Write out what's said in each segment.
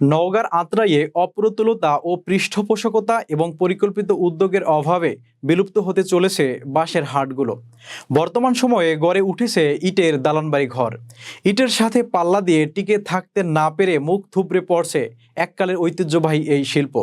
নওগাঁর আত্রাইয়ে অপ্রতুলতা ও পৃষ্ঠপোষকতা এবং পরিকল্পিত উদ্যোগের অভাবে বিলুপ্ত হতে চলেছে বাঁশের হাটগুলো। বর্তমান সময়ে গড়ে উঠেছে ইটের দালানবাড়ি ঘর। ইটের সাথে পাল্লা দিয়ে টিকে থাকতে না পেরে মুখ থুবড়ে পড়ছে এককালের ঐতিহ্যবাহী এই শিল্প।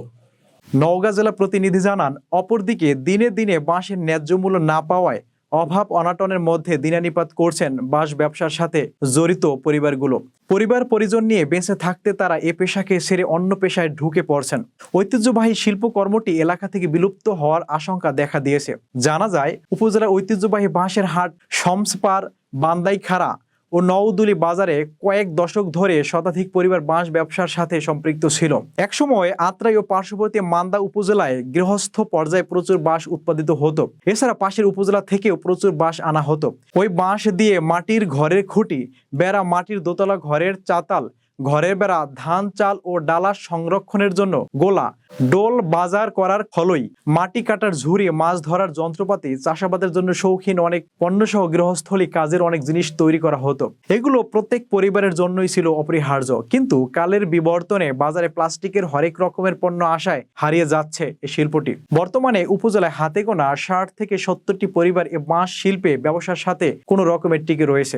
নওগাঁ জেলা প্রতিনিধি জানান, অপরদিকে দিনে দিনে বাঁশের ন্যায্য মূল্য না পাওয়ায় অভাব অনাটনের মধ্যে দিনানিপাত করছেন বাঁশ ব্যবসার সাথে জড়িত পরিবারগুলো। পরিবার পরিজন নিয়ে বেঁচে থাকতে তারা এ পেশাকে সেরে অন্য পেশায় ঢুকে পড়ছেন। ঐতিহ্যবাহী শিল্পকর্মটি এলাকা থেকে বিলুপ্ত হওয়ার আশঙ্কা দেখা দিয়েছে। জানা যায়, উপজেলার ঐতিহ্যবাহী বাঁশের হাট, শমসপার বান্দাইখাড়া ও নওদুলি বাজারে কয়েক দশক ধরে শতাধিক পরিবার বাঁশ ব্যবসার সাথে সম্পৃক্ত ছিল। একসময় আত্রাই ও পার্শ্ববর্তী মান্দা উপজেলায় গৃহস্থ পর্যায়ে প্রচুর বাঁশ উৎপাদিত হতো। এছাড়া পাশের উপজেলা থেকেও প্রচুর বাঁশ আনা হতো। ওই বাঁশ দিয়ে মাটির ঘরের খুঁটি, বেড়া মাটির দোতলা ঘরের চাতাল, ঘরের বেড়া ধান, চাল ও ডালা সংরক্ষণের জন্য গোলা ডোল বাজার করার ফলই। মাটি কাটার ঝুড়ি, মাছ ধরার যন্ত্রপাতি, চাষাবাদের জন্য শৌখিন অনেক পণ্যসহ গৃহস্থলী কাজের অনেক জিনিস তৈরি করা হতো। এগুলো প্রত্যেক পরিবারের জন্যই ছিল অপরিহার্য। কিন্তু কালের বিবর্তনে বাজারে প্লাস্টিকের হরেক রকমের পণ্য আসায় হারিয়ে যাচ্ছে এই শিল্পটি। বর্তমানে উপজেলায় হাতে গোনা ষাট থেকে সত্তরটি পরিবার এ বাঁশ শিল্পে ব্যবসার সাথে কোনো রকমের টিকে রয়েছে।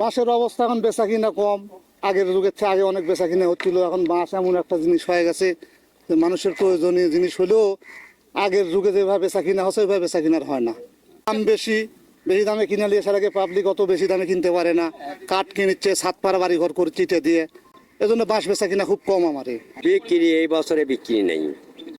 বাঁশের অবস্থা এখন বেচা কিনা কম। আগের যুগের চেয়ে আগে অনেক বেচা কিনা হচ্ছিল, এখন বাঁশ এমন একটা জিনিস হয়ে গেছে মানুষের প্রয়োজনীয় জিনিস হলেও আগের যুগে যেভাবে বেচা কিনা হচ্ছে, ওইভাবে বেচা কিনার হয় না। দাম বেশি বেশি দামে কিনে নিয়ে সেটাকে পাবলিক অত বেশি দামে কিনতে পারে না। কাঠ কিনেছে সাত পাড়া বাড়ি ঘর করে চিটে দিয়ে। এজন্য বাঁশ বেচা কিনা খুব কম আমারে বিক্রি এই বছরে বিক্রি নেই।